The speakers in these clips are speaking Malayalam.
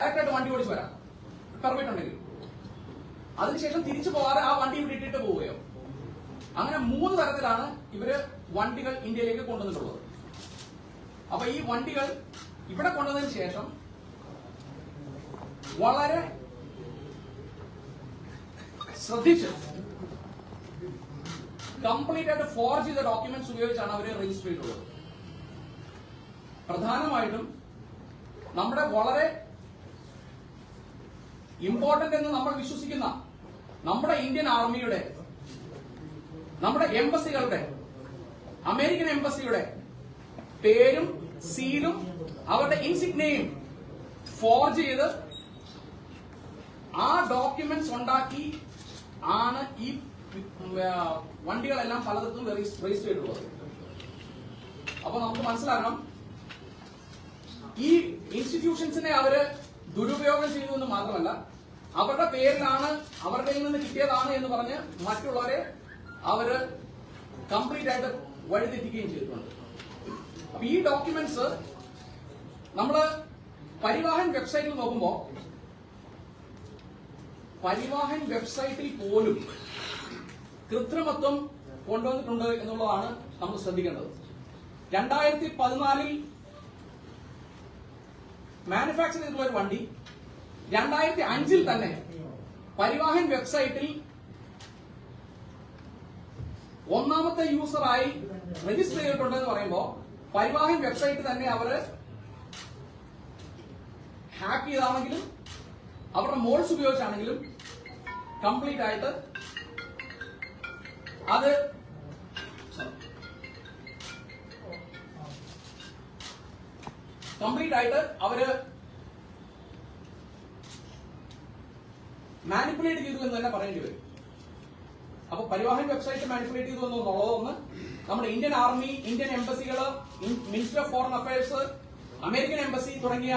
ഡയറക്റ്റായിട്ട് വണ്ടി ഓടിച്ചു വരാം. പെർമിറ്റ് ഉണ്ടെങ്കിൽ. അതിനുശേഷം തിരിച്ചു പോകാതെ ആ വണ്ടി ഇവിടെ ഇട്ടിട്ട് പോവുകയോ. അങ്ങനെ മൂന്ന് തരത്തിലാണ് ഇവർ വണ്ടികൾ ഇന്ത്യയിലേക്ക് കൊണ്ടുവന്നിട്ടുള്ളത്. അപ്പൊ ഈ വണ്ടികൾ ഇവിടെ കൊണ്ടുവന്നതിന് ശേഷം വളരെ ശ്രദ്ധിച്ച് കംപ്ലീറ്റ് ആയിട്ട് ഫോർജ് ചെയ്ത ഡോക്യുമെന്റ്സ് ഉപയോഗിച്ചാണ് അവർ രജിസ്റ്റർ ചെയ്തിട്ടുള്ളത്. പ്രധാനമായിട്ടും നമ്മുടെ വളരെ ഇമ്പോർട്ടന്റ് എന്ന് നമ്മൾ വിശ്വസിക്കുന്ന നമ്മുടെ ഇന്ത്യൻ ആർമിയുടെ നമ്മുടെ എംബസികളുടെ അമേരിക്കൻ എംബസിയുടെ പേരും സീലും അവരുടെ ഇൻസിഗ്നയും ഫോർജ് ചെയ്ത് ആ ഡോക്യുമെന്റ്സ് ഉണ്ടാക്കി ആണ് ഈ വണ്ടികളെല്ലാം പലയിടത്തും രജിസ്റ്റർ ചെയ്തിട്ടുള്ളത്. അപ്പൊ നമുക്ക് മനസ്സിലാക്കണം ഈ ഇൻസ്റ്റിറ്റ്യൂഷൻസിനെ അവർ ദുരുപയോഗം ചെയ്തു എന്ന് മാത്രമല്ല അവരുടെ പേരിലാണ് അവരുടെ നിന്ന് കിട്ടിയതാണ് എന്ന് പറഞ്ഞ് മറ്റുള്ളവരെ അവർ കംപ്ലീറ്റ് ആയിട്ട് വഴിതെറ്റിക്കുകയും ചെയ്തിട്ടുണ്ട്. അപ്പൊ ഈ ഡോക്യുമെന്റ്സ് നമ്മൾ പരിവാഹൻ വെബ്സൈറ്റിൽ നോക്കുമ്പോ പരിവാഹൻ വെബ്സൈറ്റിൽ പോലും കൃത്രിമത്വം കൊണ്ടുവന്നിട്ടുണ്ട് എന്നുള്ളതാണ് നമ്മൾ ശ്രദ്ധിക്കേണ്ടത്. രണ്ടായിരത്തി പതിനാലിൽ മാനുഫാക്ചർ ചെയ്തിട്ടുള്ള ഒരു വണ്ടി രണ്ടായിരത്തി അഞ്ചിൽ തന്നെ പരിവാഹൻ വെബ്സൈറ്റിൽ ഒന്നാമത്തെ യൂസറായി രജിസ്റ്റർ ചെയ്തിട്ടുണ്ട് എന്ന് പറയുമ്പോൾ പരിവാഹൻ വെബ്സൈറ്റ് തന്നെ അവർ ഹാക്ക് ചെയ്താണെങ്കിലും അവരുടെ മോൾസ് ഉപയോഗിച്ചാണെങ്കിലും കംപ്ലീറ്റ് ആയിട്ട് അത് കംപ്ലീറ്റ് ആയിട്ട് അവർ മാനിപ്പുലേറ്റ് ചെയ്തു എന്ന് തന്നെ പറയേണ്ടി വരും. അപ്പൊ പരിവാഹൻ വെബ്സൈറ്റ് മാനിപ്പുലേറ്റ് ചെയ്തു എന്നുള്ളതൊന്ന് നമ്മുടെ Indian army Indian എംബസികൾ minister of foreign affairs American embassy തുടങ്ങിയ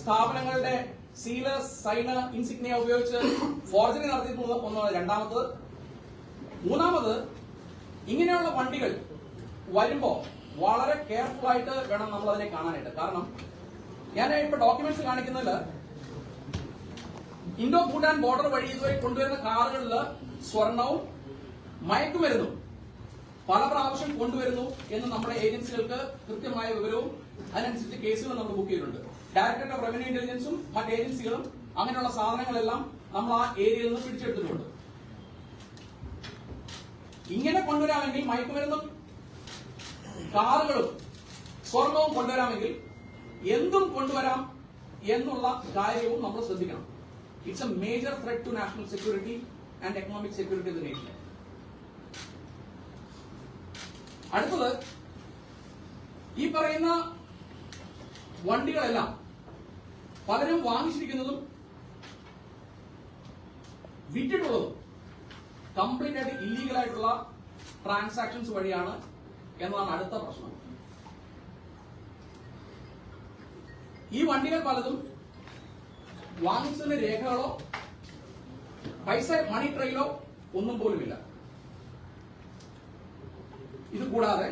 സ്ഥാപനങ്ങളുടെ സീൽ സൈന ഇൻസിഗ്നിയ ഉപയോഗിച്ച് ഫോർജറി നടത്തിയിട്ടുള്ള ഒന്നാണ് രണ്ടാമത്തത് മൂന്നാമത് ഇങ്ങനെയുള്ള വണ്ടികൾ വരുമ്പോ വളരെ കെയർഫുൾ ആയിട്ട് വേണം നമ്മൾ അതിനെ കാണാനായിട്ട്. കാരണം ഞാൻ ഇപ്പൊ ഡോക്യുമെന്റ്സ് കാണിക്കുന്നതിൽ ഇൻഡോ ഭൂട്ടാൻ ബോർഡർ വഴി ഇതുവരെ കൊണ്ടുവരുന്ന കാറുകളിൽ സ്വർണവും മയക്കുമരുന്നും പല പ്രാവശ്യം കൊണ്ടുവരുന്നു എന്ന് നമ്മുടെ ഏജൻസികൾക്ക് കൃത്യമായ വിവരവും അതിനനുസരിച്ച് കേസുകൾ നമ്മൾ ബുക്ക് ചെയ്തിട്ടുണ്ട്. ഡയറക്ടറേറ്റ് ഓഫ് റവന്യൂ ഇന്റലിജൻസും മറ്റ് ഏജൻസികളും അങ്ങനെയുള്ള സാധനങ്ങളെല്ലാം നമ്മൾ ആ ഏരിയയിൽ നിന്ന് പിടിച്ചെടുത്തിട്ടുണ്ട്. ഇങ്ങനെ കൊണ്ടുവരാമെങ്കിൽ മയക്കുമരുന്നും കാറുകളും സ്വർണവും കൊണ്ടുവരാമെങ്കിൽ എന്തും കൊണ്ടുവരാം എന്നുള്ള കാര്യവും നമ്മൾ ശ്രദ്ധിക്കണം. It's a major threat to national security and economic security of the nation. അടുത്തത് ഈ പറയുന്ന വണ്ടികളെല്ലാം പലരും വാങ്ങിച്ചിരിക്കുന്നതും വിറ്റിട്ടുള്ളതും കംപ്ലീറ്റ് ആയിട്ട് ഇല്ലീഗൽ ആയിട്ടുള്ള ട്രാൻസാക്ഷൻസ് വഴിയാണ് എന്നതാണ് അടുത്ത പ്രശ്നം ഈ വണ്ടികൾ പലതും വാങ്ങിച്ചതിന് രേഖകളോ പൈസ മണി ട്രെയിലോ ഒന്നും പോലുമില്ല. ഇത് കൂടാതെ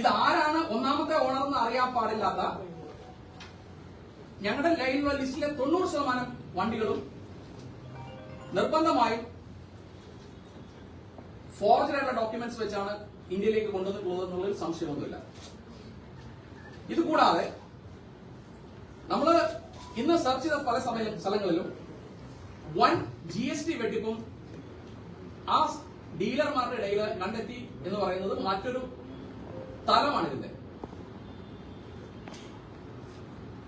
ഇത് ആരാണ് ഒന്നാമത്തെ ഓണർ എന്ന് അറിയാൻ പാടില്ലാത്ത ഞങ്ങളുടെ ലൈനിലുള്ള ലിസ്റ്റിലെ തൊണ്ണൂറ് ശതമാനം വണ്ടികളും നിർബന്ധമായും ഫോർജഡ് ഡോക്യുമെന്റ്സ് വെച്ചാണ് ഇന്ത്യയിലേക്ക് കൊണ്ടുവന്നിട്ടുള്ളത് എന്നുള്ളതിൽ സംശയമൊന്നുമില്ല. ഇതുകൂടാതെ നമ്മൾ ഇന്ന് സെർച്ച് ചെയ്ത പല സമയ സ്ഥലങ്ങളിലും വൺ ജി എസ് ടി വെട്ടിപ്പും ആ ഡീലർമാരുടെ ഇടയിൽ കണ്ടെത്തി എന്ന് പറയുന്നത് മറ്റൊരു തലമാണ് ഇതിന്റെ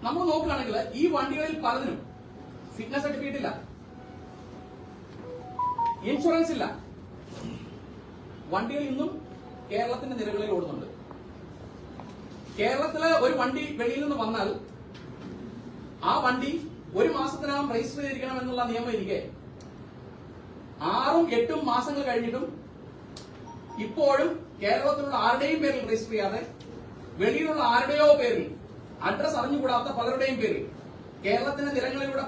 നമ്മൾ നോക്കുകയാണെങ്കിൽ ഈ വണ്ടികളിൽ പലതിനും ഫിറ്റ്നസ് സർട്ടിഫിക്കറ്റ് ഇല്ല. ഇൻഷുറൻസ് ഇല്ല. വണ്ടികൾ ഇന്നും കേരളത്തിന്റെ നിരകളിൽ ഓടുന്നുണ്ട്. കേരളത്തിലെ ഒരു വണ്ടി വെളിയിൽ നിന്ന് വന്നാൽ ആ വണ്ടി ഒരു മാസത്തിനകം രജിസ്റ്റർ ചെയ്തിരിക്കണം എന്നുള്ള നിയമം ഇരിക്കെ. ആറും എട്ടും മാസങ്ങൾ കഴിഞ്ഞിട്ടും ഇപ്പോഴും കേരളത്തിലുള്ള ആരുടെയും പേരിൽ രജിസ്റ്റർ ചെയ്യാതെ വെളിയിലുള്ള ആരുടെയോ പേരിൽ അഡ്രസ് അറിഞ്ഞുകൂടാത്ത പലരുടെയും പേരിൽ കേരളത്തിന്റെ നിരങ്ങളിലൂടെ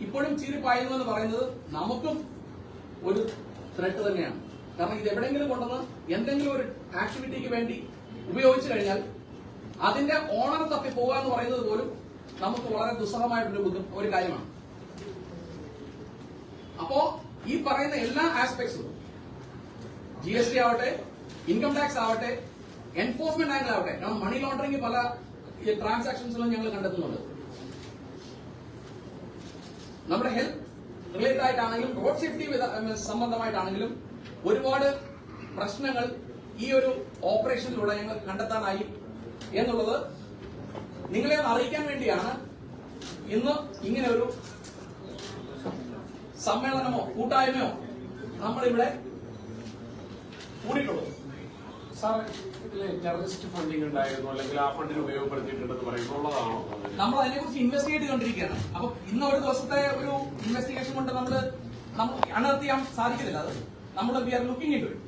ഇപ്പോഴും ചീരിപ്പായുന്നു എന്ന് പറയുന്നത് നമുക്കും ഒരു ത്രെട്ട് തന്നെയാണ്. കാരണം ഇത് എവിടെയെങ്കിലും കൊണ്ടുവന്ന് എന്തെങ്കിലും ഒരു ആക്ടിവിറ്റിക്ക് വേണ്ടി ഉപയോഗിച്ചു കഴിഞ്ഞാൽ അതിന്റെ ഓണർ തപ്പി പോകുക എന്ന് പറയുന്നത് പോലും നമുക്ക് വളരെ ദുസ്സഹമായിട്ടൊരു ബുദ്ധി- ഒരു കാര്യമാണ്. അപ്പോ ഈ പറയുന്ന എല്ലാ ആസ്പെക്ട്സും ജി എസ് ടി ആവട്ടെ ഇൻകം ടാക്സ് ആവട്ടെ എൻഫോഴ്സ്മെന്റ് ആംഗിൾ ആവട്ടെ നമ്മൾ മണി ലോണ്ടറിംഗ് പല ട്രാൻസാക്ഷൻസിലും ഞങ്ങൾ കണ്ടെത്തുന്നുണ്ട്. നമ്മുടെ ഹെൽത്ത് റിലേറ്റഡ് ആയിട്ടാണെങ്കിലും റോഡ് സേഫ്റ്റി സംബന്ധമായിട്ടാണെങ്കിലും ഒരുപാട് പ്രശ്നങ്ങൾ ഈ ഒരു ഓപ്പറേഷനിലൂടെ ഞങ്ങൾ കണ്ടെത്താനായി എന്നുള്ളത് നിങ്ങളെ അറിയിക്കാൻ വേണ്ടിയാണ് ഇന്ന് ഇങ്ങനെ ഒരു സമ്മേളനമോ കൂട്ടായ്മയോ നമ്മളിവിടെ കൂടിയിട്ടുള്ളത്. ടെററിസ്റ്റ് ഫണ്ടിങ് ഉണ്ടായിരുന്നു അല്ലെങ്കിൽ ആ ഫണ്ടിന് ഉപയോഗപ്പെടുത്തിയിട്ടുണ്ടെന്ന് പറയുന്നുള്ളതാണോ നമ്മൾ അതിനെക്കുറിച്ച് ഇൻവെസ്റ്റിഗേറ്റ് ചെയ്തുകൊണ്ടിരിക്കുകയാണ് അപ്പൊ ഇന്ന് ഒരു ദിവസത്തെ ഒരു ഇൻവെസ്റ്റിഗേഷൻ കൊണ്ട് നമ്മൾ നമ്മൾ അണർത്തിയാൻ സാധിക്കുന്നില്ല അത്. നമ്മൾ വി ആർ ലുക്കിംഗ് ഇൻ ഈ ഇരുപത് കാറുകൾ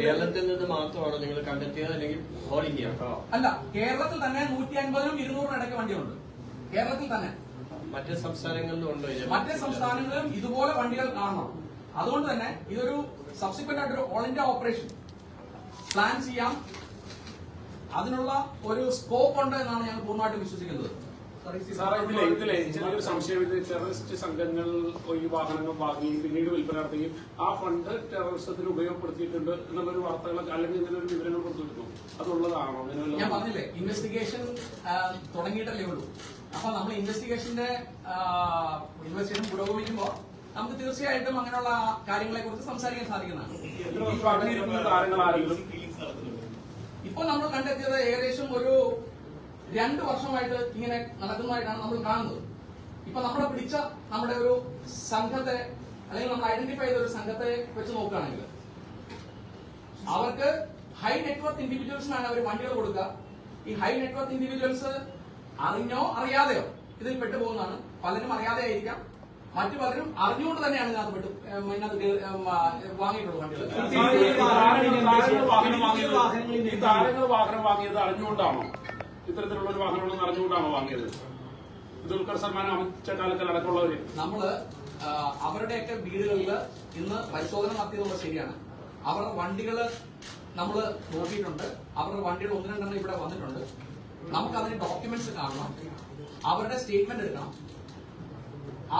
കേരളത്തിൽ നിന്ന് മാത്രമാണോ നിങ്ങൾ കണ്ടെത്തിയത് അല്ലെങ്കിൽ ഓൾ ഇന്ത്യ അല്ല കേരളത്തിൽ തന്നെ നൂറ്റി അൻപതിനും ഇരുന്നൂറിനും ഇടയ്ക്ക് വണ്ടിയുണ്ട്. കേരളത്തിൽ തന്നെ. മറ്റ് സംസ്ഥാനങ്ങളിലും ഉണ്ടോ മറ്റ് സംസ്ഥാനങ്ങളിലും ഇതുപോലെ വണ്ടികൾ കാണണം. അതുകൊണ്ട് തന്നെ ഇതൊരു സബ്സിക്വന്റ് ആയിട്ടൊരു ഓൾ ഇന്ത്യ ഓപ്പറേഷൻ പ്ലാൻ ചെയ്യാം. അതിനുള്ള ഒരു സ്കോപ്പ് ഉണ്ട് എന്നാണ് ഞങ്ങൾ പൂർണമായിട്ടും വിശ്വസിക്കുന്നത്. സാർ ഇതിലെ ഇതിലെ ചെറിയൊരു സംശയം. ഇത് ടെററിസ്റ്റ് സംഘങ്ങൾ ഈ വാഹനങ്ങൾ വാങ്ങി പിന്നീട് വിൽപ്പന നടത്തുകയും ആ ഫണ്ട് ടെററിസത്തിന് ഉപയോഗപ്പെടുത്തിയിട്ടുണ്ട് എന്നുള്ളൊരു വാർത്തകളൊക്കെ അല്ലെങ്കിൽ ഇങ്ങനെ ഒരു വിവരങ്ങൾ കൊടുത്തിരുന്നു അതുള്ളതാണോ? ഞാൻ പറഞ്ഞില്ലേ ഇൻവെസ്റ്റിഗേഷൻ തുടങ്ങിയിട്ടല്ലേ ഉള്ളൂ. അപ്പൊ നമ്മൾ ഇൻവെസ്റ്റിഗേഷന്റെ ഇൻവെസ്റ്റിഗേഷൻ പുരോഗമിക്കുമ്പോൾ നമുക്ക് തീർച്ചയായിട്ടും അങ്ങനെയുള്ള കാര്യങ്ങളെ കുറിച്ച് സംസാരിക്കാൻ സാധിക്കുന്നതാണ്. ഇപ്പൊ നമ്മൾ കണ്ടെത്തിയത് ഏകദേശം ഒരു രണ്ട് വർഷമായിട്ട് ഇങ്ങനെ നടക്കുന്നതായിട്ടാണ് നമ്മൾ കാണുന്നത്. ഇപ്പൊ നമ്മളെ പിടിച്ച നമ്മുടെ ഒരു സംഘത്തെ അല്ലെങ്കിൽ നമ്മൾ ഐഡന്റിഫൈ ചെയ്ത ഒരു സംഘത്തെ വെച്ച് നോക്കുകയാണെങ്കിൽ അവർക്ക് ഹൈ നെറ്റ്വർക്ക് ഇൻഡിവിജ്വൽസിനാണ് അവർ വണ്ടികൾ കൊടുക്കുക. ഈ ഹൈ നെറ്റ്വർക്ക് ഇൻഡിവിജ്വൽസ് അറിഞ്ഞോ അറിയാതെയോ ഇതിൽ പെട്ടുപോകുന്നതാണ്. പലരും അറിയാതെ ആയിരിക്കാം മറ്റു പലരും അറിഞ്ഞുകൊണ്ട് തന്നെയാണ് ഇതിനകത്ത് പെട്ടു ഇതിനകത്ത് വാങ്ങിയിട്ടുള്ളത് വണ്ടികൾ. വാഹനം വാങ്ങിയത് അറിഞ്ഞുകൊണ്ടാണോ? ഇത്തരത്തിലുള്ള ഒരു വാഹനങ്ങളൊന്നും അറിഞ്ഞുകൊണ്ടാണോ വാങ്ങിയത്? ദുൽഖർ സൽമാൻ അമിച്ച കാലത്തിൽ അടക്കമുള്ളവര്. നമ്മൾ അവരുടെയൊക്കെ വീടുകളിൽ ഇന്ന് പരിശോധന നടത്തിയതുള്ളത് ശരിയാണ്. അവരുടെ വണ്ടികൾ നമ്മൾ നോക്കിയിട്ടുണ്ട്. അവരുടെ വണ്ടികൾ ഒന്ന് രണ്ടെണ്ണം ഇവിടെ വന്നിട്ടുണ്ട്. നമുക്ക് അതിന് ഡോക്യുമെന്റ്സ് കാണണം. അവരുടെ സ്റ്റേറ്റ്മെന്റ് എടുക്കണം.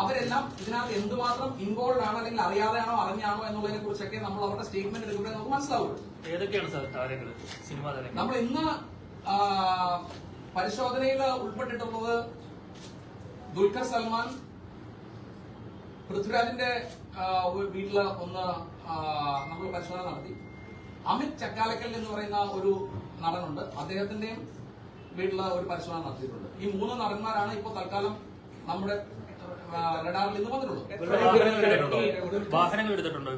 അവരെല്ലാം ഇതിനകത്ത് എന്തുമാത്രം ഇൻവോൾവ് ആണോ അല്ലെങ്കിൽ അറിയാതെയാണോ അറിഞ്ഞാണോ എന്നുള്ളതിനെ കുറിച്ചൊക്കെ നമ്മൾ അവരുടെ സ്റ്റേറ്റ്മെന്റ് എടുക്കുമ്പോഴേ നമുക്ക് മനസ്സിലാവുള്ളൂ. ഏതൊക്കെയാണ് സാർ താരങ്ങൾ സിനിമാ താരങ്ങൾ? നമ്മൾ ഇന്ന് ആ, പരിശോധനയിൽ ഉൾപ്പെട്ടിട്ടുള്ളത് ദുൽഖർ സൽമാൻ പൃഥ്വിരാജിന്റെ വീട്ടിൽ ഒന്ന് നമ്മൾ പരിശോധന നടത്തി. അമിത് ചക്കാലക്കൽ എന്ന് പറയുന്ന ഒരു നടനുണ്ട്. അദ്ദേഹത്തിന്റെയും വീട്ടിൽ ഒരു പരിശോധന നടത്തിയിട്ടുണ്ട്. ഈ മൂന്ന് നടന്മാരാണ് ഇപ്പോൾ തൽക്കാലം നമ്മുടെ റഡാറിൽ നിന്ന് വന്നിട്ടുള്ളത്. ഇവരുടെ വാഹനങ്ങൾ എടുത്തിട്ടുണ്ടോ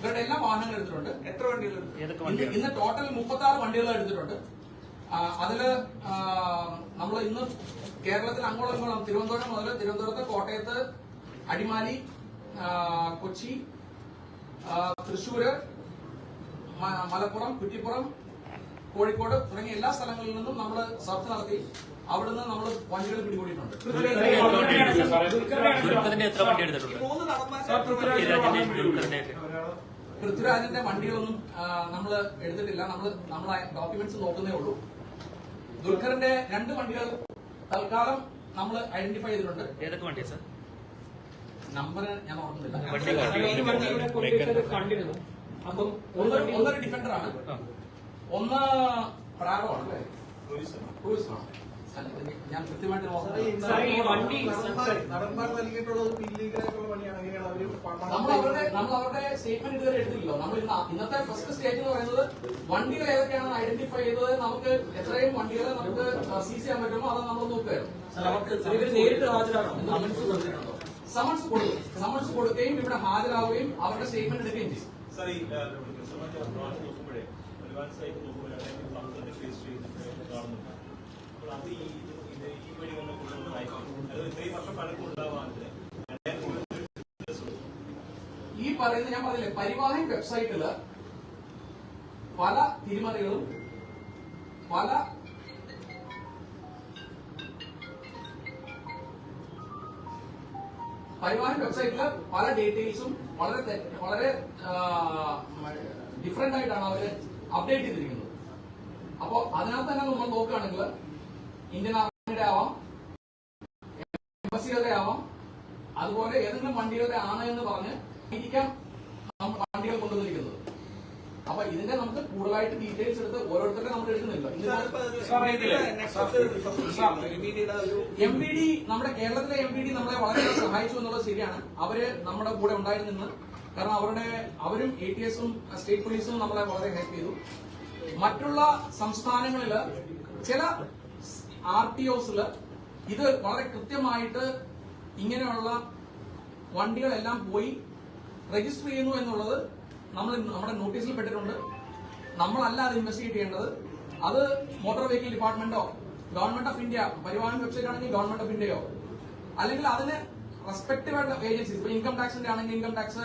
ഇവരുടെ എല്ലാ വാഹനങ്ങളും എടുത്തിട്ടുണ്ട്. എത്ര വണ്ടികൾ ഇന്ന് ടോട്ടൽ മുപ്പത്തി ആറ് വണ്ടികൾ എടുത്തിട്ടുണ്ട്. അതിൽ നമ്മൾ ഇന്ന് കേരളത്തിൽ അങ്ങോളം ഇങ്ങോളം തിരുവനന്തപുരം മുതൽ തിരുവനന്തപുരത്ത് കോട്ടയത്ത് അടിമാലി കൊച്ചി തൃശൂര് മലപ്പുറം കുറ്റിപ്പുറം കോഴിക്കോട് തുടങ്ങിയ എല്ലാ സ്ഥലങ്ങളിൽ നിന്നും നമ്മൾ സർച്ച് നടത്തി അവിടുന്ന് നമ്മൾ വണ്ടികൾ പിടികൂടിയിട്ടുണ്ട്. പൃഥ്വിരാജിന്റെ വണ്ടികളൊന്നും നമ്മൾ എടുത്തിട്ടില്ല. നമ്മൾ നമ്മൾ ഡോക്യുമെന്റ്സ് നോക്കുന്നേ ഉള്ളൂ. ദുൽഖറിന്റെ രണ്ട് വണ്ടികൾ തൽക്കാലം നമ്മൾ ഐഡന്റിഫൈ ചെയ്തിട്ടുണ്ട്. ഏതൊക്കെ വണ്ടിയാ സാർ നമ്പർ ഞാൻ ഓർക്കുന്നില്ല. വണ്ടി കണ്ടിരുന്നു. അപ്പം ഒന്നൊരു ഡിഫൻഡർ ആണ്. ഒന്ന് പ്രാഡോ ആണ് അല്ലേ ആണ്. ഞാൻ കൃത്യമായിട്ട് നടന്മാർ നൽകിയിട്ടുള്ളത് ഇല്ലീഗലായിട്ടുള്ള പണിയാണ് അങ്ങനെയാണ് അവർ നമ്മൾ അവരുടെ നമ്മൾ അവരുടെ സ്റ്റേറ്റ്മെന്റ് ഇതുവരെ എടുത്തില്ലല്ലോ നമ്മൾ ഇന്നത്തെ ഫസ്റ്റ് സ്റ്റേജ് എന്ന് പറയുന്നത് വണ്ടികൾ ഏതൊക്കെയാണ് ഐഡന്റിഫൈ ചെയ്തത്? നമുക്ക് എത്രയും വണ്ടികളെ നമുക്ക് സീസ് ചെയ്യാൻ പറ്റുമോ? അത് നമ്മൾ നോക്കുകയായിരുന്നു നേരിട്ട് ഹാജരാകണം. സമൻസ് കൊടുക്കും. സമൻസ് കൊടുക്കുകയും ഇവിടെ ഹാജരാവുകയും അവരുടെ സ്റ്റേറ്റ്മെന്റ് എടുക്കുകയും ചെയ്യും. ഈ ഈ പറയുന്ന ഞാൻ പറഞ്ഞില്ലേ പരിവാഹൻ വെബ്സൈറ്റിൽ പല തിരിമറികളും പല പരിവാഹൻ വെബ്സൈറ്റിൽ പല ഡീറ്റെയിൽസും വളരെ വളരെ ഡിഫറെന്റ് ആയിട്ടാണ് അവർ അപ്ഡേറ്റ് ചെയ്തിരിക്കുന്നത്. അപ്പോ അതിനകത്ത് തന്നെ നമ്മൾ നോക്കുകയാണെങ്കിൽ ഇന്ത്യൻ ആർമിയുടെ ആവാം എംബസികളുടെ ആവാം അതുപോലെ ഏതെങ്കിലും വണ്ടികളുടെ ആണ് എന്ന് പറഞ്ഞ് ആയിരിക്കാം വണ്ടികൾ കൊണ്ടുവന്നിരിക്കുന്നത്. അപ്പൊ ഇതിന്റെ നമുക്ക് കൂടുതലായിട്ട് ഡീറ്റെയിൽസ് എടുത്ത് ഓരോരുത്തരുടെ നമ്മൾ എടുക്കുന്നില്ല എം പി ഡി നമ്മുടെ കേരളത്തിലെ എം പി ഡി നമ്മളെ വളരെ സഹായിച്ചു എന്നുള്ളത് ശരിയാണ്. അവർ നമ്മുടെ കൂടെ ഉണ്ടായിരുന്നു കാരണം അവരുടെ അവരും എ ടി എസും സ്റ്റേറ്റ് പോലീസും നമ്മളെ വളരെ ഹെൽപ്പ് ചെയ്തു. മറ്റുള്ള സംസ്ഥാനങ്ങളിൽ ചില ആർ ടി ഒസിൽ ഇത് വളരെ കൃത്യമായിട്ട് ഇങ്ങനെയുള്ള വണ്ടികളെല്ലാം പോയി രജിസ്റ്റർ ചെയ്യുന്നു എന്നുള്ളത് നമ്മൾ നമ്മുടെ നോട്ടീസിൽ പെട്ടിട്ടുണ്ട്. നമ്മളല്ല അത് ഇൻവെസ്റ്റിഗേറ്റ് ചെയ്യേണ്ടത് അത് motor vehicle ഡിപ്പാർട്ട്മെന്റോ government of India Parivahan website ആണെങ്കിൽ ഗവൺമെന്റ് ഓഫ് ഇന്ത്യയോ അല്ലെങ്കിൽ അതിന് റെസ്പെക്റ്റീവ് ആയിട്ടുള്ള ഏജൻസീസ് ഇപ്പൊ ഇൻകം ടാക്സിന്റെ ആണെങ്കിൽ ഇൻകം ടാക്സ്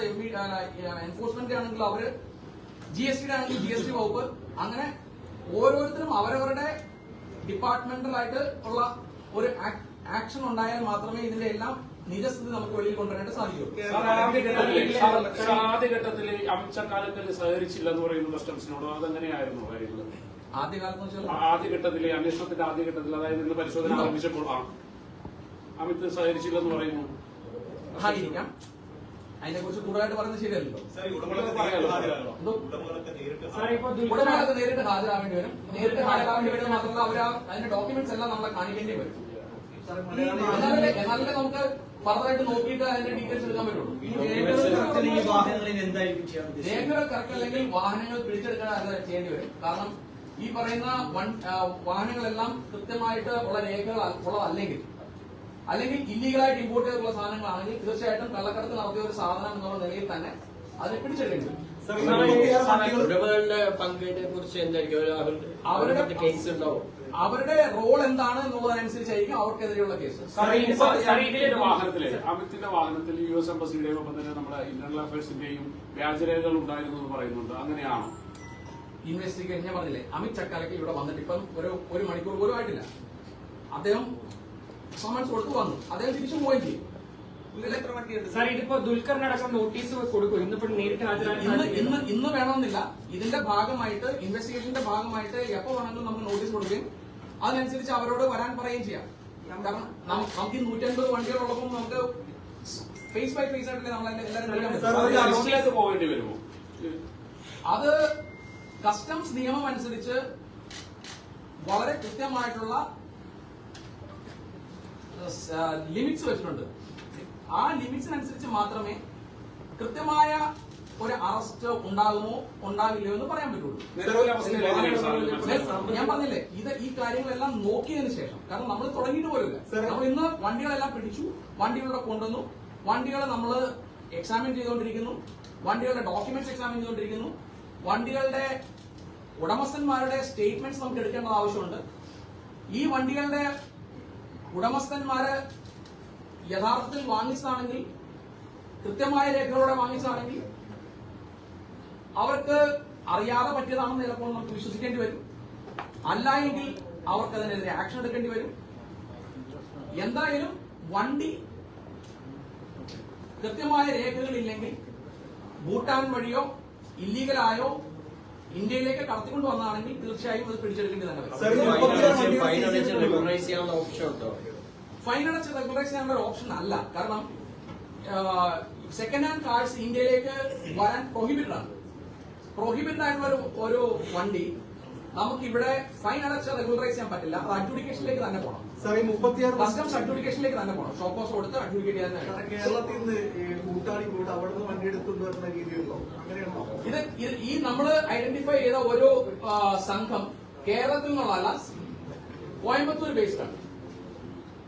എൻഫോഴ്സ്മെന്റ് ആണെങ്കിലും അവർ ജി എസ് ടിയുടെ ആണെങ്കിൽ ജി എസ് ടി വകുപ്പ് അങ്ങനെ ഓരോരുത്തരും അവരവരുടെ ഡിപ്പാർട്ട്മെന്റൽ ആയിട്ട് ഉള്ള ഒരു ആക്ഷൻ ഉണ്ടായാൽ മാത്രമേ ഇതിന്റെ എല്ലാം നിജസ്ഥിതി നമുക്ക് വെളിയിൽ കൊണ്ടുവരാനായിട്ട് സാധിക്കും. ആദ്യഘട്ടത്തിൽ സാർ, സാർ, സഹകരിച്ചില്ല എന്ന് പറയുന്ന കസ്റ്റംസിനോട് അതെങ്ങനെയായിരുന്നു കാര്യങ്ങൾ ആദ്യകാലത്ത് എന്ന് വെച്ചാൽ ആദ്യഘട്ടത്തിലെ അന്വേഷണത്തിന്റെ ആദ്യഘട്ടത്തിൽ അതായത് ഇന്ന് പരിശോധന ആരംഭിച്ചപ്പോൾ ആ അമിത് സഹകരിച്ചില്ലെന്ന് പറയുന്നു. ആയിരിക്കാം അതിനെ കുറിച്ച് കൂടുതലായിട്ട് പറയുന്നത് ശരിയല്ലല്ലോ. ഈ ഉടമകളൊക്കെ നേരിട്ട് ഹാജരാകേണ്ടി നേരിട്ട് സാർ ഇപ്പൊ ഉടമകളൊക്കെ നേരിട്ട് ഹാജരാവേണ്ടി വരും. നേരിട്ട് ഹാജരാവേണ്ടി വരും മാത്രമല്ല അവർ അതിന്റെ ഡോക്യുമെന്റ്സ് എല്ലാം നമ്മളെ കാണിക്കേണ്ടി വരും. എന്നാലല്ലേ എന്നാലല്ലേ നമുക്ക് ഫർദറായിട്ട് നോക്കിയിട്ട് അതിന്റെ ഡീറ്റെയിൽസ് എടുക്കാൻ പറ്റുള്ളൂ. ഈ വാഹനങ്ങളിൽ എന്തായിരിക്കും ചെയ്യാൻ ഉദ്ദേശിക്കുന്നത് രേഖകൾ കറക്റ്റ് അല്ലെങ്കിൽ വാഹനങ്ങൾ പിടിച്ചെടുക്കാൻ അത് ചെയ്യേണ്ടി വരും. കാരണം ഈ പറയുന്ന വൺ വാഹനങ്ങളെല്ലാം കൃത്യമായിട്ട് ഉള്ള രേഖകൾ ഉള്ളതല്ലെങ്കിൽ അല്ലെങ്കിൽ ഇല്ലീഗലായിട്ട് ഇമ്പോർട്ട് ചെയ്തിട്ടുള്ള സാധനങ്ങളാണെങ്കിൽ തീർച്ചയായിട്ടും കള്ളക്കടത്ത് നടത്തിയ ഒരു സാധനം എന്നുള്ള നിലയിൽ തന്നെ അതിനെ പിടിച്ചെടുക്കേണ്ടി വരും. ഉടമകളുടെ പങ്കിനെ കുറിച്ച് എന്തായിരിക്കും? അവരുടെ കേസ് ഉണ്ടാവും. അവരുടെ റോൾ എന്താണ് എന്നുള്ളതനുസരിച്ചായിരിക്കും അവർക്കെതിരെയുള്ള കേസ് വാഹനത്തിലെ അമിത്തിന്റെ വാഹനത്തിൽ യു എസ് എംബസിയുടെയും ഒപ്പം തന്നെ നമ്മുടെ ഇന്റർണൽ അഫയേഴ്സിന്റെയും വ്യാജരേഖകൾ ഉണ്ടായിരുന്നു എന്ന് പറയുന്നുണ്ട്. അങ്ങനെയാണ്? ഇൻവെസ്റ്റിഗേഷൻ ഞാൻ പറഞ്ഞില്ലേ അമിത് ചക്കാലയ്ക്ക് ഇവിടെ വന്നിട്ട് ഇപ്പം ഒരു ഒരു മണിക്കൂർ പോലും ആയിട്ടില്ല. അദ്ദേഹം സമൻസ് കൊടുത്തു വന്നു. അദ്ദേഹം തിരിച്ചു പോവുകയും ചെയ്യും സാർ ഇതിപ്പോ ദുൽഖറിനടക്കം നോട്ടീസ് കൊടുക്കും. ഇന്നിപ്പോ നേരിട്ട് ഹാജരാകാൻ ഇന്ന് വേണമെന്നില്ല. ഇതിന്റെ ഭാഗമായിട്ട് ഇൻവെസ്റ്റിഗേഷന്റെ ഭാഗമായിട്ട് എപ്പോ വേണമെങ്കിലും നമുക്ക് നോട്ടീസ് കൊടുക്കുകയും അതിനനുസരിച്ച് അവരോട് വരാൻ പറയുകയും ചെയ്യാം. കാരണം നമുക്ക് ഈ നൂറ്റൻപത് വണ്ടികളോടൊപ്പം നമുക്ക് ഫേസ് ബൈ ഫേസ് ആയിട്ടല്ലേ നമ്മൾ എല്ലാവരും പോകേണ്ടി വരുമോ? അത് കസ്റ്റംസ് നിയമം അനുസരിച്ച് വളരെ കൃത്യമായിട്ടുള്ള ലിമിറ്റ്സ് വെച്ചിട്ടുണ്ട്. ആ ലിമിറ്റ്സിനനുസരിച്ച് മാത്രമേ കൃത്യമായ ഒരു അറസ്റ്റ് ഉണ്ടാകുമോ ഉണ്ടാവില്ലയോ എന്ന് പറയാൻ പറ്റുള്ളൂ? ഞാൻ പറഞ്ഞില്ലേ ഇത് ഈ കാര്യങ്ങളെല്ലാം നോക്കിയതിന് ശേഷം കാരണം നമ്മൾ തുടങ്ങിയിട്ട് പോലില്ല നമ്മൾ ഇന്ന് വണ്ടികളെല്ലാം പിടിച്ചു വണ്ടികളുടെ കൊണ്ടുവന്നു വണ്ടികളെ നമ്മൾ എക്സാമിൻ ചെയ്തുകൊണ്ടിരിക്കുന്നു വണ്ടികളുടെ ഡോക്യുമെന്റ്സ് എക്സാമിൻ ചെയ്തുകൊണ്ടിരിക്കുന്നു വണ്ടികളുടെ ഉടമസ്ഥന്മാരുടെ സ്റ്റേറ്റ്മെന്റ്സ് നമുക്ക് എടുക്കേണ്ടത് ആവശ്യമുണ്ട്. ഈ വണ്ടികളുടെ ഉടമസ്ഥന്മാര് യഥാർത്ഥത്തിൽ വാങ്ങിച്ചതാണെങ്കിൽ കൃത്യമായ രേഖകളോടെ വാങ്ങിച്ചതാണെങ്കിൽ അവർക്ക് അറിയാതെ പറ്റിയതാണെന്ന് ചിലപ്പോൾ നമുക്ക് വിശ്വസിക്കേണ്ടി വരും. അല്ല എങ്കിൽ അവർക്ക് അതിനെതിരെ ആക്ഷൻ എടുക്കേണ്ടി വരും. എന്തായാലും വണ്ടി കൃത്യമായ രേഖകളില്ലെങ്കിൽ ഭൂട്ടാൻ വഴിയോ ഇല്ലീഗലായോ ഇന്ത്യയിലേക്ക് കടത്തിക്കൊണ്ട് വന്നതാണെങ്കിൽ തീർച്ചയായും അത് പിടിച്ചെടുക്കേണ്ടതാണ് ഫൈൻ അടച്ച് റെഗുലറൈസ് ചെയ്യാനുള്ള ഓപ്ഷൻ ഒരു അല്ല. കാരണം സെക്കൻഡ് ഹാൻഡ് കാർസ് ഇന്ത്യയിലേക്ക് വരാൻ പ്രൊഹിബിറ്റഡ് ആണ്. പ്രൊഹിബിറ്റഡ് ആയിട്ടുള്ള ഒരു വണ്ടി നമുക്ക് ഇവിടെ ഫൈൻ അടച്ച് റെഗുലറൈസ് ചെയ്യാൻ പറ്റില്ല. അത് അഡ്യൂഡിക്കേഷനിലേക്ക് തന്നെ പോകണം സാർ ഈ മുപ്പത്തിയാറ് കസ്റ്റംസ് അഡ്യൂഡിക്കേഷനിലേക്ക് തന്നെ പോകണം ഷോപ്പ് ഹൗസ് കൊടുത്ത് അഡ്യൂഡിക്കേറ്റ് ചെയ്യാൻ കേരളത്തിൽ നിന്ന് കൂട്ടാളി പോയിട്ട് അവിടെ നിന്ന് വണ്ടി എടുത്തുകൊണ്ട് വരുന്ന രീതിയുണ്ടോ അങ്ങനെയുണ്ടോ? ഇത് ഇത് ഈ നമ്മൾ ഐഡന്റിഫൈ ചെയ്ത ഓരോ സംഘം കേരളത്തിൽ നിന്നുള്ളതല്ല കോയമ്പത്തൂർ ബേസ്ഡ് ആണ്.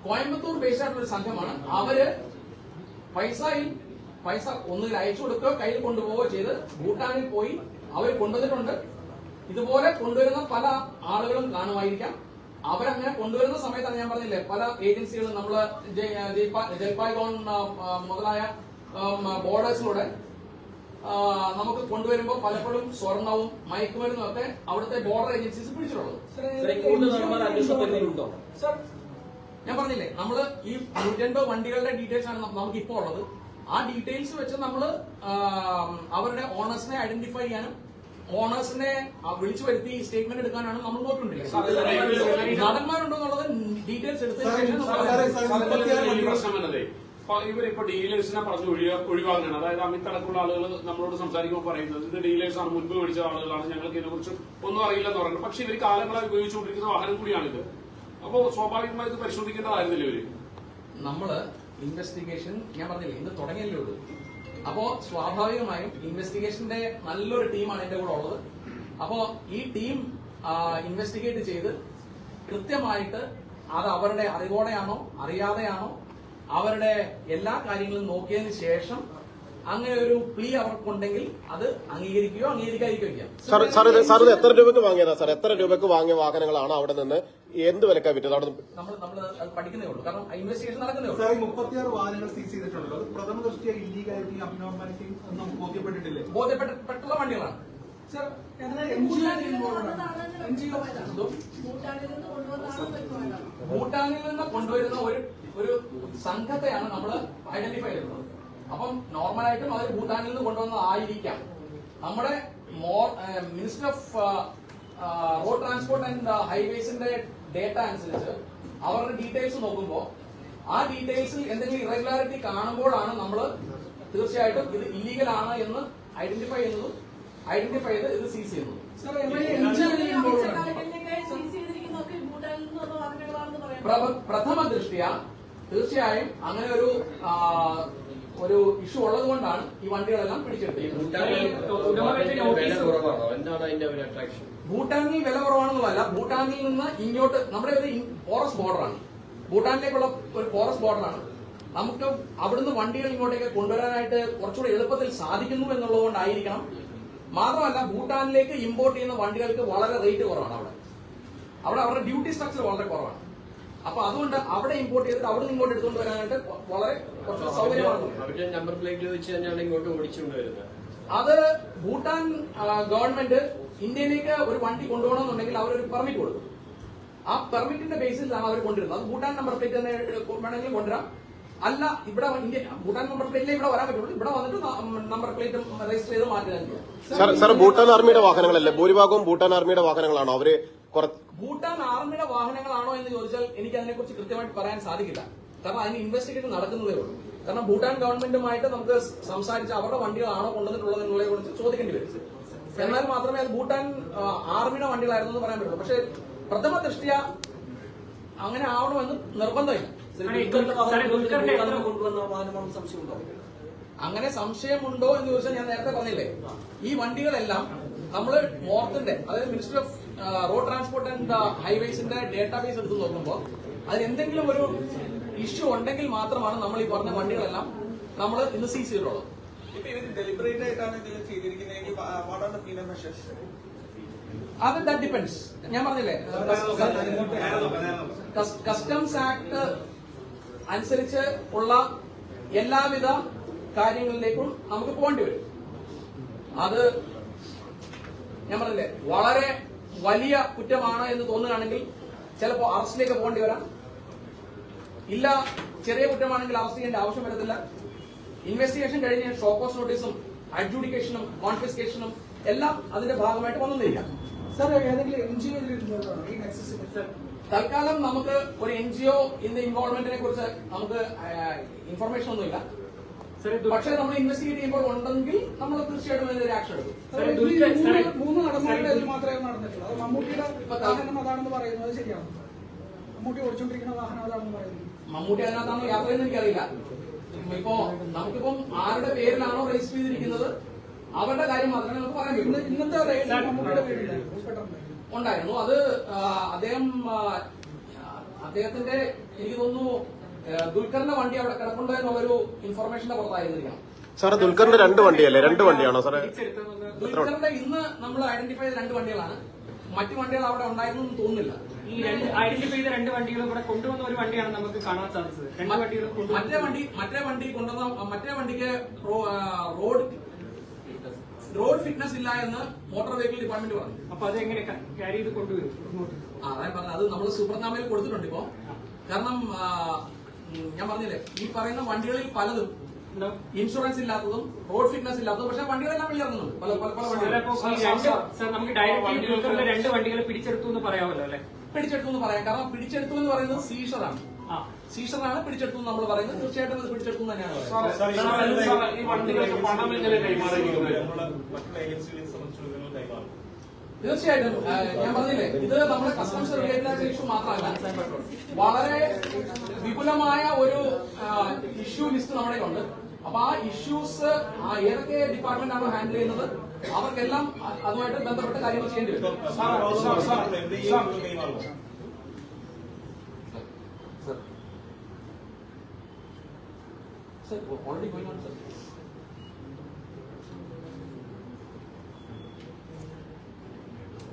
കോയമ്പത്തൂർ ബേസ്ഡ് ആയിട്ടുള്ള ഒരു സംഘമാണ്. അവർ പൈസയിൽ പൈസ ഒന്നുകിൽ അയച്ചു കൊടുക്കുകയോ കയ്യിൽ കൊണ്ടുപോവുകയോ ചെയ്ത് ഭൂട്ടാനിൽ പോയി അവർ കൊണ്ടുവന്നിട്ടുണ്ട്. ഇതുപോലെ കൊണ്ടുവരുന്ന പല ആളുകളും കാണുമായിരിക്കാം. അവരങ്ങനെ കൊണ്ടുവരുന്ന സമയത്താണ് ഞാൻ പറഞ്ഞില്ലേ പല ഏജൻസികളും ഗോൺ ജൽപായ്ഗോൺ മുതലായ ബോർഡേഴ്സിലൂടെ നമുക്ക് കൊണ്ടുവരുമ്പോൾ പലപ്പോഴും സ്വർണവും മയക്കുമരുന്നും ഒക്കെ അവിടുത്തെ ബോർഡർ ഏജൻസീസ് പിടിച്ചിട്ടുള്ളത്. ഞാൻ പറഞ്ഞില്ലേ നമ്മൾ ഈ നൂറ്റൻപത് വണ്ടികളുടെ ഡീറ്റെയിൽസ് ആണ് നമുക്ക് ഇപ്പോൾ ഉള്ളത്. ആ ഡീറ്റെയിൽസ് വെച്ച് നമ്മൾ അവരുടെ ഓണേഴ്സിനെ ഐഡന്റിഫൈ ചെയ്യാനും ഓണേഴ്സിനെ വിളിച്ചു വരുത്തി സ്റ്റേറ്റ്മെന്റ് എടുക്കാനാണ് നമ്മൾ നോക്കിക്കൊണ്ടിരിക്കുന്നത് ഇത് നടന്മാരുണ്ടോ എന്നുള്ളത് ഡീറ്റെയിൽസ് എടുത്തതിന് ഇവരിപ്പോ ഡീലേഴ്സിനെ പറഞ്ഞ് ഒഴിവാക്കുകയാണ്. അതായത് അമിത്തടക്കമുള്ള ആളുകൾ നമ്മളോട് സംസാരിക്കുമ്പോൾ പറയുന്നത് ഇത് ഡീലേഴ്സ് ആണ് മുൻപ് മേടിച്ച ആളുകളാണ് ഞങ്ങൾക്ക് ഇതിനെ കുറിച്ച് ഒന്നും അറിയില്ലെന്ന് പറയുന്നത്. പക്ഷെ ഇവർ കാലങ്ങളായി ഉപയോഗിച്ചുകൊണ്ടിരിക്കുന്ന വാഹനം കൂടിയാണിത് അപ്പോ സ്വാഭാവികമായി ഇത് പരിശോധിക്കേണ്ടതായിരുന്നില്ല ഇവർ? നമ്മൾ ഇൻവെസ്റ്റിഗേഷൻ ഞാൻ പറഞ്ഞില്ലേ ഇന്ന് തുടങ്ങിയല്ലേ ഉള്ളൂ. അപ്പോ സ്വാഭാവികമായും ഇൻവെസ്റ്റിഗേഷന്റെ നല്ലൊരു ടീമാണ് എന്റെ കൂടെ ഉള്ളത്. അപ്പോ ഈ ടീം ഇൻവെസ്റ്റിഗേറ്റ് ചെയ്ത് കൃത്യമായിട്ട് അത് അവരുടെ അറിവോടെയാണോ അറിയാതെയാണോ അവരുടെ എല്ലാ കാര്യങ്ങളും നോക്കിയതിന് ശേഷം അങ്ങനെ ഒരു പ്ലീ അവർക്കുണ്ടെങ്കിൽ അത് അംഗീകരിക്കുകയോ അംഗീകരിക്കാതിരിക്കുകയോ സാർ ഇത് എത്ര രൂപക്ക് വാങ്ങിയതാ? സാർ എത്ര രൂപക്ക് വാങ്ങിയ വാഹനങ്ങളാണ് അവിടെ നിന്ന് എന്ത് വിലക്കാ വിറ്റത്? അവിടെ നമ്മൾ നമ്മൾ അത് പഠിക്കുന്നേ ഉള്ളൂ. കാരണം ഇൻവെസ്റ്റിഗേഷൻ നടക്കുന്നേ ഉള്ളൂ. സാർ മുപ്പത്തിയാറ് വാഹനങ്ങൾ സീസ് ചെയ്തിട്ടുണ്ടല്ലോ. അത് പ്രഥമ ദൃഷ്ടിയ ഇല്ലീഗാലിറ്റിയും അബ്നോർമാലിറ്റിയും ഒന്നും ബോധ്യപ്പെട്ടിട്ടില്ലേ? ബോധ്യപ്പെട്ടിട്ടുള്ള വണ്ടികളാണ്. സാർ? ഭൂട്ടാനിൽ നിന്ന് കൊണ്ടുവരുന്ന ഒരു ഒരു സംഘത്തെയാണ് നമ്മൾ ഐഡന്റിഫൈ ചെയ്യുന്നത് അപ്പം നോർമലായിട്ടും അവർ ഭൂട്ടാനിൽ നിന്ന് കൊണ്ടുവന്നതായിരിക്കാം നമ്മുടെ minister of road transport and ഹൈവേസിന്റെ data അനുസരിച്ച് അവരുടെ ഡീറ്റെയിൽസ് നോക്കുമ്പോൾ ആ ഡീറ്റെയിൽസിൽ എന്തെങ്കിലും ഇറഗുലാരിറ്റി കാണുമ്പോഴാണ് നമ്മൾ തീർച്ചയായിട്ടും ഇത് ഇല്ലീഗൽ ആണ് എന്ന് ഐഡന്റിഫൈ ചെയ്യുന്നതും ഐഡന്റിഫൈ ചെയ്ത് ഇത് സീസ് ചെയ്യുന്നതും. പ്രഥമ ദൃഷ്ടിയ തീർച്ചയായും അങ്ങനെ ഒരു ഒരു ഇഷ്യൂ ഉള്ളത് കൊണ്ടാണ് ഈ വണ്ടികളെല്ലാം പിടിച്ചെടുത്തത് ഭൂട്ടാനിൽ വില കുറവാണെന്നുള്ളതല്ല ഭൂട്ടാനിൽ നിന്ന് ഇങ്ങോട്ട് നമ്മുടെ ഒരു ഫോറസ്റ്റ് ബോർഡറാണ് ഭൂട്ടാനിലേക്കുള്ള ഒരു ഫോറസ്റ്റ് ബോർഡറാണ് നമുക്ക് അവിടുന്ന് വണ്ടികൾ ഇങ്ങോട്ടേക്ക് കൊണ്ടുവരാനായിട്ട് കുറച്ചുകൂടി എളുപ്പത്തിൽ സാധിക്കുന്നു എന്നുള്ളതുകൊണ്ടായിരിക്കണം. മാത്രമല്ല ഭൂട്ടാനിലേക്ക് ഇമ്പോർട്ട് ചെയ്യുന്ന വണ്ടികൾക്ക് വളരെ റേറ്റ് കുറവാണ് അവിടെ. അവിടെ അവരുടെ ഡ്യൂട്ടി സ്ട്രക്ചർ വളരെ കുറവാണ്. അപ്പൊ അതുകൊണ്ട് അവിടെ ഇമ്പോർട്ട് ചെയ്തിട്ട് അവിടെ നിന്ന് ഇങ്ങോട്ട് എടുത്തുകൊണ്ട് വരാനായിട്ട് വളരെ കുറച്ച് സൗകര്യമാണ്. അവരുടെ നമ്പർ പ്ലേറ്റ് വെച്ച് തന്നെയാണ് ഇങ്ങോട്ട് ഓടിച്ചുകൊണ്ട് വരുന്നത്. അത് ഭൂട്ടാൻ ഗവൺമെന്റ് ഇന്ത്യയിലേക്ക് ഒരു വണ്ടി കൊണ്ടുപോകണമെന്നുണ്ടെങ്കിൽ അവരൊരു പെർമിറ്റ് കൊടുക്കും. ആ പെർമിറ്റിന്റെ ബേസിലാണ് അവർ കൊണ്ടുവരുന്നത്. അത് ഭൂട്ടാൻ നമ്പർ പ്ലേറ്റ് തന്നെ വേണമെങ്കിൽ കൊണ്ടുവരാം. അല്ല ഇവിടെ ഇന്ത്യ ഭൂട്ടാൻ നമ്പർ പ്ലേറ്റിലേ ഇവിടെ വരാൻ പറ്റുള്ളൂ. ഇവിടെ വന്നിട്ട് നമ്പർ പ്ലേറ്റും രജിസ്റ്റർ ചെയ്ത് മാറ്റുകയും സർ ഭൂട്ടാൻ ആർമിയുടെ വാഹനങ്ങളല്ലേ? ഭൂരിഭാഗവും ഭൂട്ടാൻ ആർമിയുടെ വാഹനങ്ങളാണോ? അവർ ഭൂട്ടാൻ ആർമിയുടെ വാഹനങ്ങളാണോ എന്ന് ചോദിച്ചാൽ എനിക്ക് അതിനെക്കുറിച്ച് കൃത്യമായിട്ട് പറയാൻ സാധിക്കില്ല. കാരണം അതിന് ഇൻവെസ്റ്റിഗേഷൻ നടക്കുന്നതേ ഉള്ളൂ. കാരണം ഭൂട്ടാൻ ഗവൺമെന്റുമായിട്ട് നമുക്ക് സംസാരിച്ച് അവരുടെ വണ്ടികളാണോ കൊണ്ടുവന്നിട്ടുള്ളത് എന്നുള്ളതിനെ കുറിച്ച് ചോദിക്കേണ്ടി വരും. എന്നാൽ മാത്രമേ അത് ഭൂട്ടാൻ ആർമിയുടെ വണ്ടികളായിരുന്നു എന്ന് പറയാൻ പറ്റുള്ളൂ. പക്ഷേ പ്രഥമ ദൃഷ്ടിയ അങ്ങനെ ആവണമെന്ന് നിർബന്ധമില്ല. അങ്ങനെ സംശയമുണ്ടോ എന്ന് ചോദിച്ചാൽ ഞാൻ നേരത്തെ പറഞ്ഞില്ലേ? ഈ വണ്ടികളെല്ലാം നമ്മൾ മോർത്തിന്റെ അതായത് minister of road transport and ഹൈവേസിന്റെ database എടുത്ത് നോക്കുമ്പോൾ അതിൽ എന്തെങ്കിലും ഒരു ഇഷ്യൂ ഉണ്ടെങ്കിൽ മാത്രമാണ് നമ്മൾ ഈ പറഞ്ഞ വണ്ടികളെല്ലാം നമ്മൾ ഇന്ന് സീസ് ചെയ്തിട്ടുള്ളത്. അത് ദാറ്റ് ഡിപ്പെൻഡ്സ് ഞാൻ പറഞ്ഞില്ലേ? കസ്റ്റംസ് ആക്ട് അനുസരിച്ച് ഉള്ള എല്ലാവിധ കാര്യങ്ങളിലേക്കും നമുക്ക് പോകേണ്ടി വരും. അത് ഞാൻ പറഞ്ഞില്ലേ? വളരെ വലിയ കുറ്റമാണ് എന്ന് തോന്നുകയാണെങ്കിൽ ചിലപ്പോൾ അറസ്റ്റിലേക്ക് പോകേണ്ടി വരാം. ഇല്ല ചെറിയ കുറ്റമാണെങ്കിൽ അറസ്റ്റ് ചെയ്യേണ്ട ആവശ്യം വരത്തില്ല. ഇൻവെസ്റ്റിഗേഷൻ കഴിഞ്ഞ് ഷോക്കോസ് നോട്ടീസും അഡ്ജുഡിക്കേഷനും കോൺഫിസ്കേഷനും എല്ലാം അതിന്റെ ഭാഗമായിട്ട് വന്നിരിക്കാം നെക്സസിന് തൽക്കാലം നമുക്ക് ഒരു എൻ ജി ഒ ഇന്ന് ഇൻവോൾവ്മെന്റിനെ കുറിച്ച് നമുക്ക് ഇൻഫർമേഷൻ ഒന്നുമില്ല. പക്ഷേ നമ്മൾ ഇൻവെസ്റ്റിഗേറ്റ് ചെയ്യുമ്പോൾ ഉണ്ടെങ്കിൽ നമ്മൾ തീർച്ചയായിട്ടും അതിന്റെ ആക്ഷൻ എടുക്കും. മൂന്ന് നടന്മാരുടെ അതിൽ മാത്രമേ നടന്നിട്ടുള്ളൂ. അത് മമ്മൂട്ടിയുടെ വാഹനം അതാണെന്ന് പറയുന്നത് ശരിയാണ്. മമ്മൂട്ടി ഓടിച്ചോണ്ടിരിക്കുന്ന വാഹനം അതാണെന്ന് പറയുന്നത്. മമ്മൂട്ടി അതിനകത്താണോ യാത്ര എന്ന് എനിക്കറിയില്ല. ഇപ്പോ നമുക്കിപ്പം ആരുടെ പേരിലാണോ രജിസ്റ്റർ ചെയ്തിരിക്കുന്നത്? അവരുടെ കാര്യം മാത്രമേ നമുക്ക് പറയാൻ പറ്റൂ. ഇന്നത്തെ ഉണ്ടായിരുന്നു. അത് അദ്ദേഹം അദ്ദേഹത്തിന്റെ എനിക്ക് തോന്നുന്നു ദുൽഖറിന്റെ വണ്ടി അവിടെ കിടപ്പുണ്ടോ എന്നുള്ളൊരു ഇൻഫർമേഷന്റെ പുറത്തായിരുന്നിരിക്കണം. സാറേ ദുൽഖറിന്റെ രണ്ട് വണ്ടിയല്ലേ? രണ്ട് വണ്ടിയാണോ സാറേ? ദുൽഖറിന്റെ ഇന്ന് നമ്മൾ ഐഡന്റിഫൈ ചെയ്ത രണ്ട് വണ്ടികളാണ്. മറ്റു വണ്ടികൾ അവിടെ ഉണ്ടായിരുന്നു എന്ന് തോന്നുന്നില്ല. ഈ രണ്ട് ഐഡന്റിഫൈ ചെയ്ത രണ്ട് വണ്ടികളും കൂടെ കൊണ്ടുവന്ന ഒരു വണ്ടിയാണ് നമുക്ക് കാണാൻ സാധിച്ചത്. രണ്ട് വണ്ടികൾ മറ്റേ വണ്ടി മറ്റേ വണ്ടി കൊണ്ടുവന്ന മറ്റേ വണ്ടിക്ക് റോഡ് റോഡ് ഫിറ്റ്നസ് ഇല്ല എന്ന് മോട്ടോർ വെഹിക്കിൾ ഡിപ്പാർട്ട്മെന്റ് പറഞ്ഞു. അപ്പൊ അത് എങ്ങനെ ക്യാരി ചെയ്ത് കൊണ്ടുവരും? ഇങ്ങോട്ട് ആ, അതാ ഞാൻ പറഞ്ഞത് അത് നമ്മൾ സൂപ്രനാമയിൽ കൊടുത്തിട്ടുണ്ട് ഇപ്പോ. കാരണം ഞാൻ പറഞ്ഞില്ലേ ഈ പറയുന്ന വണ്ടികളിൽ പലതും. ഇൻഷുറൻസ് ഇല്ലാത്തതും റോഡ് ഫിറ്റ്നസ് ഇല്ലാത്തതും പക്ഷെ വണ്ടികളെല്ലാം വെളിയിറങ്ങുന്നുണ്ട്. പല പല പല വണ്ടികൾ രണ്ട് വണ്ടികൾ പിടിച്ചെടുത്തു എന്ന് പറയാമല്ലോ അല്ലെ? പിടിച്ചെടുത്തു എന്ന് പറയാം. കാരണം പിടിച്ചെടുത്തു എന്ന് പറയുന്നത് സീഷറാണ്. ആ. സീഷറാണ് പിടിച്ചെടുത്തു എന്ന് നമ്മൾ പറയുന്നത്. തീർച്ചയായിട്ടും അത് പിടിച്ചെടുത്തു എന്ന് തന്നെയാണ് ഈ വണ്ടികൾക്ക് പണം എങ്ങനെ കൈമാറിയിരിക്കുന്നത് തീർച്ചയായിട്ടും ഞാൻ പറഞ്ഞില്ലേ ഇത് നമ്മുടെ കസ്റ്റംസ് റിലേറ്റഡ് ഇഷ്യൂ മാത്രമല്ല വളരെ വിപുലമായ ഒരു ഇഷ്യൂ ലിസ്റ്റ് നമ്മുടെ ഉണ്ട് അപ്പൊ ആ ഇഷ്യൂസ് ഏതൊക്കെ ഡിപ്പാർട്ട്മെന്റ് ആണ് ഹാൻഡിൽ ചെയ്യുന്നത് അവർക്കെല്ലാം അതുമായിട്ട് ബന്ധപ്പെട്ട കാര്യങ്ങൾ ചെയ്യേണ്ടി വരും സർ ഓൾറെഡി പോയിട്ടുണ്ട് സാർ,